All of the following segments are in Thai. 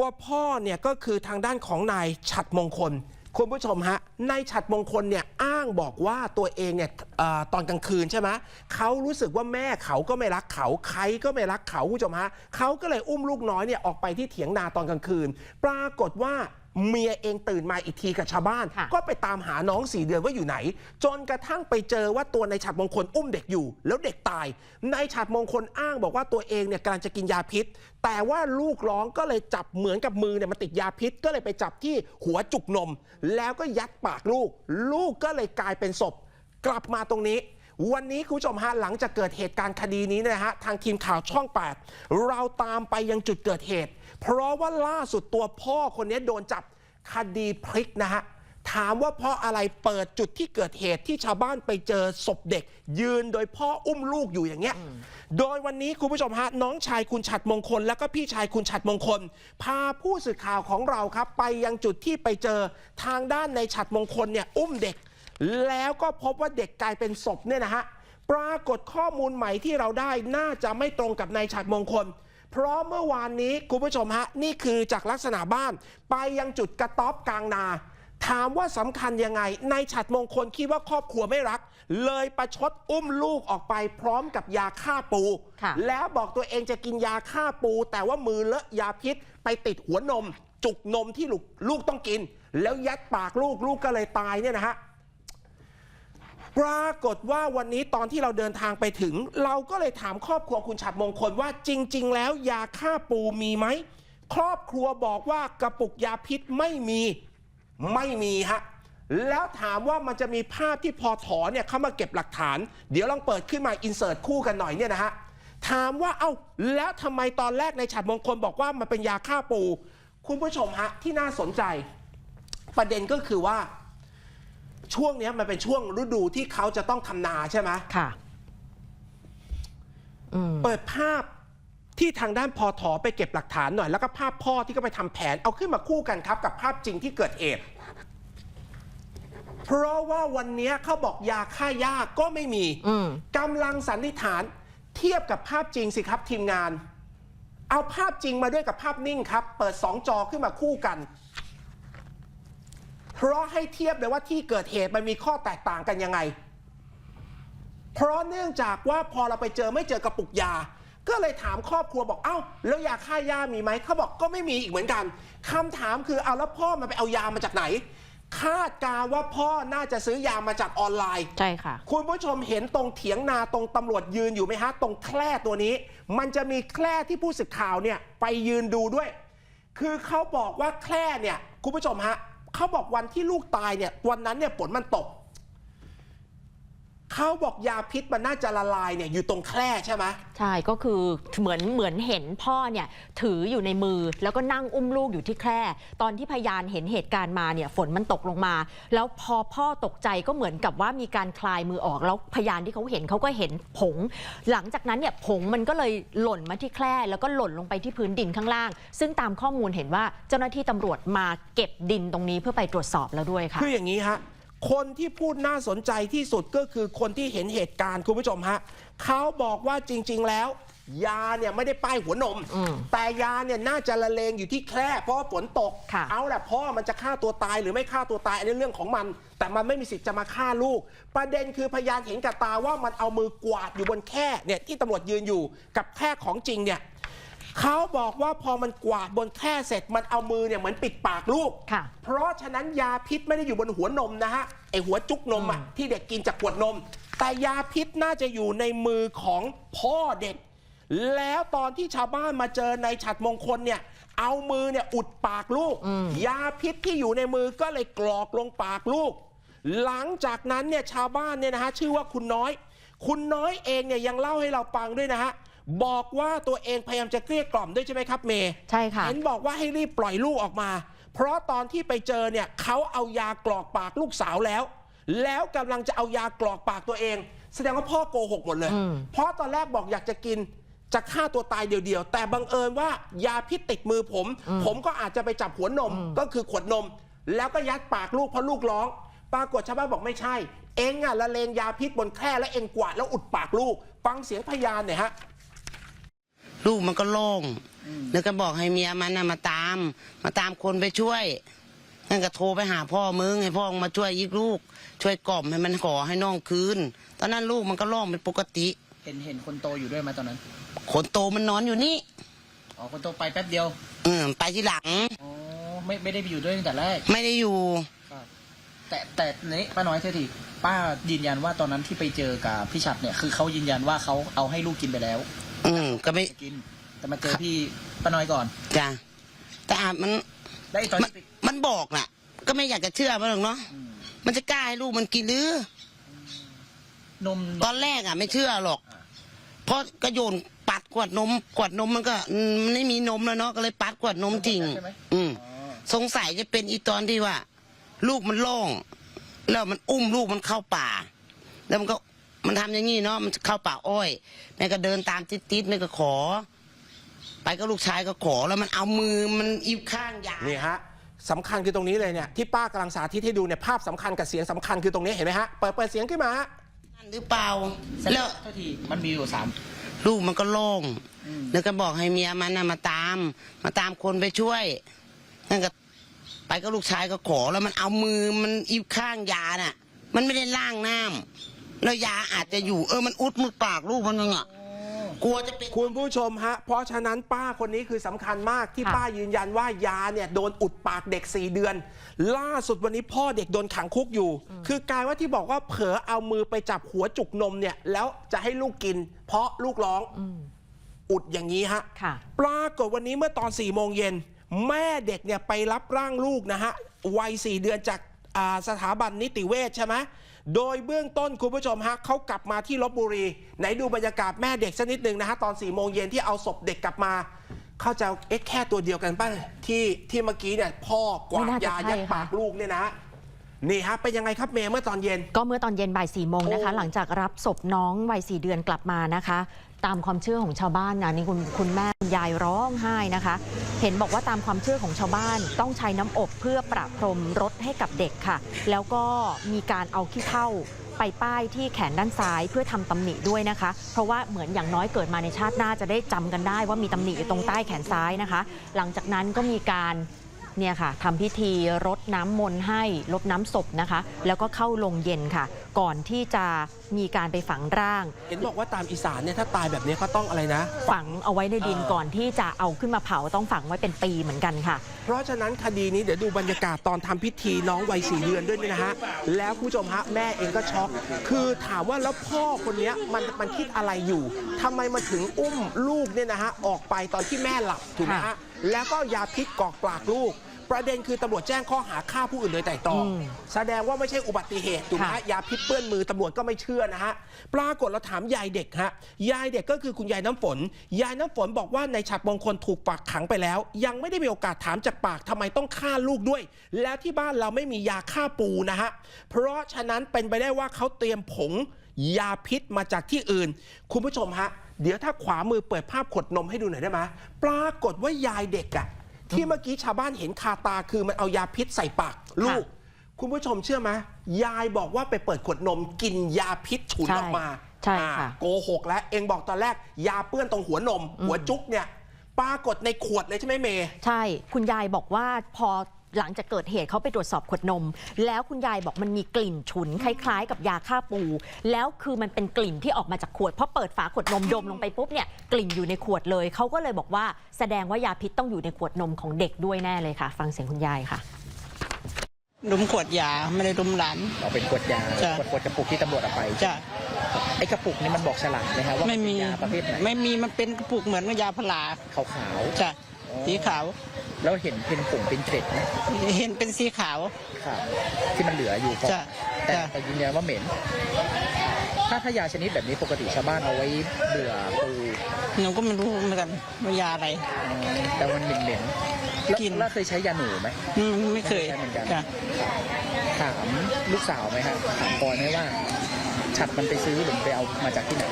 ตัวพ่อเนี่ยก็คือทางด้านของนายฉัดมงคล คุณผู้ชมฮะนายฉัดมงคลเนี่ยอ้างบอกว่าตัวเองเนี่ยอตอนกลางคืนใช่ไหมเขารู้สึกว่าแม่เขาก็ไม่รักเขาใครก็ไม่รักเขาคุณผู้ชมฮะเขาก็เลยอุ้มลูกน้อยเนี่ยออกไปที่เถียงนาตอนกลางคืน ปรากฏว่า เมียเองตื่นมาอีกทีกับชาวบ้าน ค่ะ ก็ไปตามหาน้องสี่เดือนว่าอยู่ไหน จนกระทั่งไปเจอว่าตัวนายฉัดมงคลอุ้มเด็กอยู่ แล้วเด็กตายนายฉัดมงคลอ้างบอกว่าตัวเองเนี่ยกำลังจะกินยาพิษ แต่ว่าลูกร้องก็เลยจับเหมือนกับมือเนี่ยมันติดยาพิษ ก็เลยไปจับที่หัวจุกนม แล้วก็ยัดปากลูก ลูกก็เลยกลายเป็นศพ กลับมาตรงนี้ วันนี้คุณผู้ชมฮะหลังจากเกิดเหตุการณ์คดีนี้เนยนะฮะทางทีมข่าวช่อง 8 เราตามไปยังจุดเกิดเหตุ เพราะว่าล่าสุดตัวพ่อคนนี้โดนจับคดีพลิกนะฮะถามว่าเพราะอะไรเปิดจุดที่เกิดเหตุที่ชาวบ้านไปเจอศพเด็ก ยืนโดยพ่ออุ้มลูกอยู่อย่างเงี้ย โดยวันนี้คุณผู้ชมฮะน้องชายคุณฉัดมงคล แล้วก็พี่ชายคุณฉัดมงคล พาผู้สื่อข่าวของเราครับ ไปยังจุดที่ไปเจอทางด้านในฉัดมงคลเนี่ยอุ้มเด็ก แล้วก็พบว่าเด็กกลายเป็นศพเนี่ยนะฮะปรากฏข้อมูลใหม่ที่เราได้น่าจะไม่ตรงกับนายฉัดมงคล เพราะเมื่อวานนี้คุณผู้ชมฮะนี่คือจากลักษณะบ้าน ไปยังจุดกระต๊อบกลางนาถามว่าสำคัญยังไงนายฉัดมงคลคิดว่าครอบครัวไม่รัก เลยประชดอุ้มลูกออกไปพร้อมกับยาฆ่าปูค่ะแล้วบอกตัวเองจะกินยาฆ่าปู แต่ว่ามือเลอะยาพิษ ไปติดหัวนม จุกนมที่ลูกลูกต้องกิน แล้วยัดปากลูกลูกก็เลยตายเนี่ยนะฮะ ปรากฏว่าวันนี้ตอนที่เราเดินทางไปถึง เราก็เลยถามครอบครัวคุณฉัดมงคลว่าจริง ๆ แล้วยาฆ่าปูมีไหม ครอบครัวบอกว่ากระปุกยาพิษไม่มีไม่มีฮะแล้วถามว่ามันจะมีภาพที่พอถอเนี่ยเข้ามาเก็บหลักฐาน เดี๋ยวลองเปิดขึ้นมาอินเสิร์ตคู่กันหน่อยเนี่ยนะฮะถามว่าเอ้าแล้วทำไมตอนแรกในฉัดมงคลบอกว่ามันเป็นยาฆ่าปู คุณผู้ชมฮะที่น่าสนใจ ประเด็นก็คือว่า ช่วงเนี้ยมันเป็นช่วงฤดูที่เขาจะต้องทำนาใช่ไหมค่ะอืมเปิดภาพที่ทางด้านพอถอไปเก็บหลักฐานหน่อย แล้วก็ภาพพ่อที่ก็ไปทำแผน เอาขึ้นมาคู่กันครับ กับภาพจริงที่เกิดเหตุเพราะว่าวันเนี้ยเขาบอกยาฆ่าหญ้าก็ไม่มีอืมกำลังสันนิษฐานเทียบกับภาพจริงสิครับทีมงาน เอาภาพจริงมาด้วยกับภาพนิ่งครับ เปิดสองจอขึ้นมาคู่กัน เพราะให้เทียบเลยว่าที่เกิดเหตุมันมีข้อแตกต่างกันยังไง เพราะเนื่องจากว่าพอเราไปเจอไม่เจอกระปุกยา ก็เลยถามครอบครัวบอกเอ้า แล้วยาฆ่าหญ้ามีไหมเขาบอกก็ไม่มีอีกเหมือนกันคำถามคือเอาแล้วพ่อมันไปเอายามาจากไหน คาดการณ์ว่าพ่อน่าจะซื้อยามาจากออนไลน์ใช่ค่ะ คุณผู้ชมเห็นตรงเถียงนาตรงตำรวจยืนอยู่ไหมฮะตรงแคร่ตัวนี้ มันจะมีแคร่ที่ผู้สื่อข่าวเนี่ยไปยืนดูด้วย คือเขาบอกว่าแคร่เนี่ยคุณผู้ชมฮะ เขาบอกวันที่ลูกตายเนี่ยวันนั้นเนี่ยฝนมันตก เขาบอกยาพิษมันน่าจะละลายเนี่ยอยู่ตรงแคร่ใช่ไหมใช่ก็คือเหมือนเหมือนเห็นพ่อเนี่ยถืออยู่ในมือแล้วก็นั่งอุ้มลูกอยู่ที่แคร่ ตอนที่พยานเห็นเหตุการณ์มาเนี่ยฝนมันตกลงมา แล้วพอพ่อตกใจก็เหมือนกับว่ามีการคลายมือออกแล้วพยานที่เขาเห็นเขาก็เห็นผง หลังจากนั้นเนี่ยผงมันก็เลยหล่นมาที่แคร่แล้วก็หล่นลงไปที่พื้นดินข้างล่าง ซึ่งตามข้อมูลเห็นว่าเจ้าหน้าที่ตำรวจมาเก็บดินตรงนี้เพื่อไปตรวจสอบแล้วด้วยค่ะ คืออย่างนี้ฮะ คนที่พูดน่าสนใจที่สุดก็คือคนที่เห็นเหตุการณ์คุณผู้ชมฮะเขาบอกว่าจริง ๆ แล้ว ยาเนี่ยไม่ได้ป้ายหัวนมอืมแต่ยาเนี่ยน่าจะละเลงอยู่ที่แคร่เพราะว่าฝนตก ค่ะ เอาแหละพ่อมันจะฆ่าตัวตายหรือไม่ฆ่าตัวตายอันนี้เรื่องของมัน แต่มันไม่มีสิทธิ์จะมาฆ่าลูก ประเด็นคือพยานเห็นกับตาว่ามันเอามือกวาดอยู่บนแคร่เนี่ยที่ตำรวจยืนอยู่กับแคร่ของจริงเนี่ย เขาบอกว่าพอมันกวาดบนแคร่เสร็จมันเอามือเนี่ยเหมือนปิดปากลูก ค่ะ เพราะฉะนั้นยาพิษไม่ได้อยู่บนหัวนมนะฮะไอหัวจุกนมอะที่เด็กกินจากขวดนม แต่ยาพิษน่าจะอยู่ในมือของพ่อเด็ก แล้วตอนที่ชาวบ้านมาเจอในฉัดมงคลเนี่ย เอามือเนี่ยอุดปากลูกอืมยาพิษที่อยู่ในมือก็เลยกรอกลงปากลูก หลังจากนั้นเนี่ยชาวบ้านเนี่ยนะฮะชื่อว่าคุณน้อย คุณน้อยเองเนี่ยยังเล่าให้เราฟังด้วยนะฮะ บอกว่าตัวเองพยายามจะเกลี้ยกล่อมด้วยใช่ไหมครับเมย์ใช่ค่ะ เห็นบอกว่าให้รีบปล่อยลูกออกมา เพราะตอนที่ไปเจอเนี่ยเขาเอายากรอกปากลูกสาวแล้ว แล้วกำลังจะเอายากรอกปากตัวเอง แสดงว่าพ่อโกหกหมดเลยอืมเพราะตอนแรกบอกอยากจะกินจะฆ่าตัวตายเดียวๆ แต่บังเอิญว่ายาพิษติดมือผม ผมก็อาจจะไปจับหัวนมก็คือขวดนม แล้วก็ยัดปากลูกเพราะลูกร้อง ปรากฏชาวบ้านบอกไม่ใช่ เองอะละเลงยาพิษบนแคร่แล้วเองกวาดแล้วอุดปากลูก ฟังเสียงพยานหน่อยฮะ ลูกมันก็โล่งแล้วก็บอกให้เมียมันนะมาตาม มาตามคนไปช่วยนั่นก็โทรไปหาพ่อมึงให้พ่อมึงมาช่วยยิกลูก ช่วยกล่อมให้มันขอให้น้องคืน ตอนนั้นลูกมันก็ร้องเป็นปกติ เห็นเห็นคนโตอยู่ด้วยไหมตอนนั้นคนโตมันนอนอยู่นี่อ๋อคนโตไปแป๊บเดียวอืมไปที่หลังอ๋อไม่ไม่ได้ไปอยู่ด้วยตั้งแต่แรกไม่ได้อยู่ครับแต่แต่นี้ป้าน้อยเท่าทีป้ายืนยันว่าตอนนั้นที่ไปเจอกับพี่ฉัดเนี่ยคือเขายืนยันว่าเขาเอาให้ลูกกินไปแล้ว อืมก็ไม่ กิน แต่มาเจอพี่ป้าน้อยก่อน จ้ะแต่อาจมันได้วไอ้ตอนมันที่ไปมันบอกน่ะ ก็ไม่อยากจะเชื่อมันหรอกเนาะอืมมันจะกล้าให้ลูกมันกินหรือ นม ตอนแรกอะ ไม่เชื่อหรอกเพราะก็โยนปัดขวดนมขวดนมมันก็อืมมันไม่มีนมแล้วเนาะก็เลยปัดขวดนมทิ้งใช่ไหมอืม อ๋อสงสัยจะเป็นอีตอนที่ว่า ลูกมันโล่งแล้วมันอุ้มลูกมันเข้าป่า แล้วมันก็ มันทำอย่างนี้เนาะมันเข้าป่าอ้อยแม่ก็เดินตามติดๆแม่ก็ขอ ไปก็ลูกชายก็ขอแล้วมันเอามือมันอิบข้างยายนี่ฮะสำคัญคือตรงนี้เลยเนี่ยที่ป้ากำลังสาธิตให้ดูเนี่ยภาพสำคัญกับเสียงสำคัญคือตรงนี้เห็นไหมฮะเปิดเปิดเสียงขึ้นมาฮะนั่นหรือเปล่าแล้วเท่าทีมันมีอยู่สามลูกมันก็โล่งอืมแล้วก็บอกให้เมียมันนะมาตาม มาตามคนไปช่วยนั่นก็ไปก็ลูกชายก็ขอแล้วมันเอามือมันอิบข้างยาน่ะ มันไม่ได้ล่างน้ำ แล้วยาอาจจะอยู่เออมันอุดมือปากลูกมันยังอะกลัวจะเป็นคุณผู้ชมฮะ เพราะฉะนั้นป้าคนนี้คือสำคัญมากที่ค่ะ ป้ายืนยันว่ายาเนี่ยโดนอุดปากเด็ก 4 เดือน ล่าสุดวันนี้พ่อเด็กโดนขังคุกอยู่ คือกลายว่าที่บอกว่าเผลอเอามือไปจับหัวจุกนมเนี่ย แล้วจะให้ลูกกิน เพราะลูกร้องอืมอุดอย่างนี้ฮะ ค่ะ ปรากฏวันนี้เมื่อตอน4ี่โมงเย็น แม่เด็กเนี่ยไปรับร่างลูกนะฮะ วัย 4 เดือนจากอ่า สถาบันนิติเวชใช่ไหมโดยเบื้องต้นคุณผู้ชมฮะเขากลับมาที่ลบบุรี ไหนดูบรรยากาศแม่เด็กสักนิดหนึ่งนะฮะตอน4ี่โมงเย็นที่เอาศพเด็กกลับมา เข้าใจเอ๊ะแค่ตัวเดียวกันป่ะที่ที่เมื่อกี้เนี่ยพ่อกวาดไม่น่าจะยาใช่ยัดค่ะปากลูกเนี่ยนะ นี่ฮะเป็นยังไงครับเมย์เมื่อตอนเย็น ก็เมื่อตอนเย็นบ่ายสี่โมงนะคะโอ้หลังจากรับศพน้องวัยสี่เดือนกลับมานะคะ ตามความเชื่อของชาวบ้านนะนี่คุณคุณแม่คุณยายร้องไห้นะคะ เห็นบอกว่าตามความเชื่อของชาวบ้าน ต้องใช้น้ำอบเพื่อประพรมรถให้กับเด็กค่ะ แล้วก็มีการเอาขี้เถ้าไปป้ายที่แขนด้านซ้ายเพื่อทำตำหนิด้วยนะคะ เพราะว่าเหมือนอย่างน้อยเกิดมาในชาติหน้าจะได้จำกันได้ว่ามีตำหนิอยู่ตรงใต้แขนซ้ายนะคะ หลังจากนั้นก็มีการ เนี่ยค่ะทำพิธีรดน้ำมนต์ให้ลบน้ำศพนะคะ แล้วก็เข้าลงเย็นค่ะ ก่อนที่จะมีการไปฝังร่าง เห็นบอกว่าตามอีสานเนี่ยถ้าตายแบบนี้ก็ต้องอะไรนะ ฝังเอาไว้ในดินเออก่อนที่จะเอาขึ้นมาเผาต้องฝังไว้เป็นปีเหมือนกันค่ะ เพราะฉะนั้นคดีนี้เดี๋ยวดูบรรยากาศตอนทำพิธีน้องวัยสี่เดือนด้วยนี่นะฮะแล้วคุณผู้ชมฮะแม่เองก็ช็อก คือถามว่าแล้วพ่อคนเนี้ยมันมันคิดอะไรอยู่ทำไมมาถึงอุ้มลูกเนี่ยนะฮะออกไปตอนที่แม่หลับถูกไหมฮะค่ะแล้วก็ยาพิษกอกปากลูก ประเด็นคือตำรวจแจ้งข้อหาฆ่าผู้อื่นโดยไตร่ตรองอืมแสดงว่าไม่ใช่อุบัติเหตุถูกไหมฮะค่ะยาพิษเปื้อนมือตำรวจก็ไม่เชื่อนะฮะปรากฏเราถามยายเด็กฮะยายเด็กก็คือคุณยายน้ำฝน ยายน้ำฝนบอกว่าในฉัดมงคลถูกฝากขังไปแล้ว ยังไม่ได้มีโอกาสถามจากปากทำไมต้องฆ่าลูกด้วย แล้วที่บ้านเราไม่มียาฆ่าปูนะฮะเพราะฉะนั้นเป็นไปได้ว่าเขาเตรียมผงยาพิษมาจากที่อื่น คุณผู้ชมฮะ เดี๋ยวถ้าขวามือเปิดภาพขวดนมให้ดูหน่อยได้ไหมปรากฏว่ายายเด็กอะ ที่เมื่อกี้ชาวบ้านเห็นคาตาคือมันเอายาพิษใส่ปากลูก คุณผู้ชมเชื่อไหมยายบอกว่าไปเปิดขวดนมกินยาพิษฉุนใช่ออกมาใช่ค่ะอ่าโกหกแล้วเองบอกตอนแรก ยาเปื้อนตรงหัวนม หัวจุกเนี่ยปรากฏในขวดเลยใช่ไหมเมย์ใช่ คุณยายบอกว่าพอ หลังจากเกิดเหตุเขาไปตรวจสอบขวดนม แล้วคุณยายบอกมันมีกลิ่นฉุนคล้ายๆ กับยาฆ่าปู แล้วคือมันเป็นกลิ่นที่ออกมาจากขวดเพราะเปิดฝาขวดนมดมลงไปปุ๊บเนี่ยกลิ่นอยู่ในขวดเลยเขาก็เลยบอกว่าแสดงว่ายาพิษต้องอยู่ในขวดนมของเด็กด้วยแน่เลยค่ะ ฟังเสียงคุณยายค่ะดมขวดยาไม่ได้ดมหลานเราเป็นขวดยาจ้ะขวดขวดกระปุกที่ตำรวจเอาไปจ้ะไอ้กระปุกนี่มันบอกฉลากไหมครับว่าไม่มีนเป็นยาประเภทไหนไม่มีมันเป็นกระปุกเหมือนกับยาพาราขาวขาวจ้ะสีขาวๆ แล้วเห็นเป็นผงเป็นเกล็ดไหมเห็นเป็นสีขาวครับที่มันเหลืออยู่ก่อนจ้ะแต่จ้ะ แต่ยืนยันว่าเหม็น ถ้าถ้ายาชนิดแบบนี้ปกติชาวบ้านเอาไว้เบื่อปูหนูก็ไม่รู้เหมือนกันว่ายาอะไรอืมแต่มันเหม็นเหม็นๆแล้วกิน แล้วเคยใช้ยาหนูไหม อืมไม่เคยไม่ใช่เหมือนกัน จ้ะถามลูกสาวไหมครับถามปอยไหมว่า ฉัดมันไปซื้อหรือไปเอามาจากที่ไหน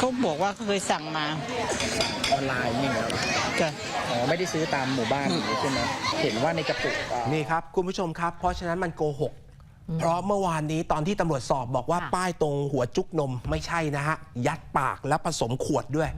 เขาบอกว่าเขาเคยสั่งมาออนไลน์นี่เหรอจ้ะ อ๋อไม่ได้ซื้อตามหมู่บ้านอย่างนี้ใช่ไหมเห็นว่าในกระปุกอ่านี่ครับ คุณผู้ชมครับ เพราะฉะนั้นมันโกหก เพราะเมื่อวานนี้ตอนที่ตำรวจสอบบอกว่าค่ะ ป้ายตรงหัวจุกนมไม่ใช่นะฮะ ยัดปากแล้วผสมขวดด้วย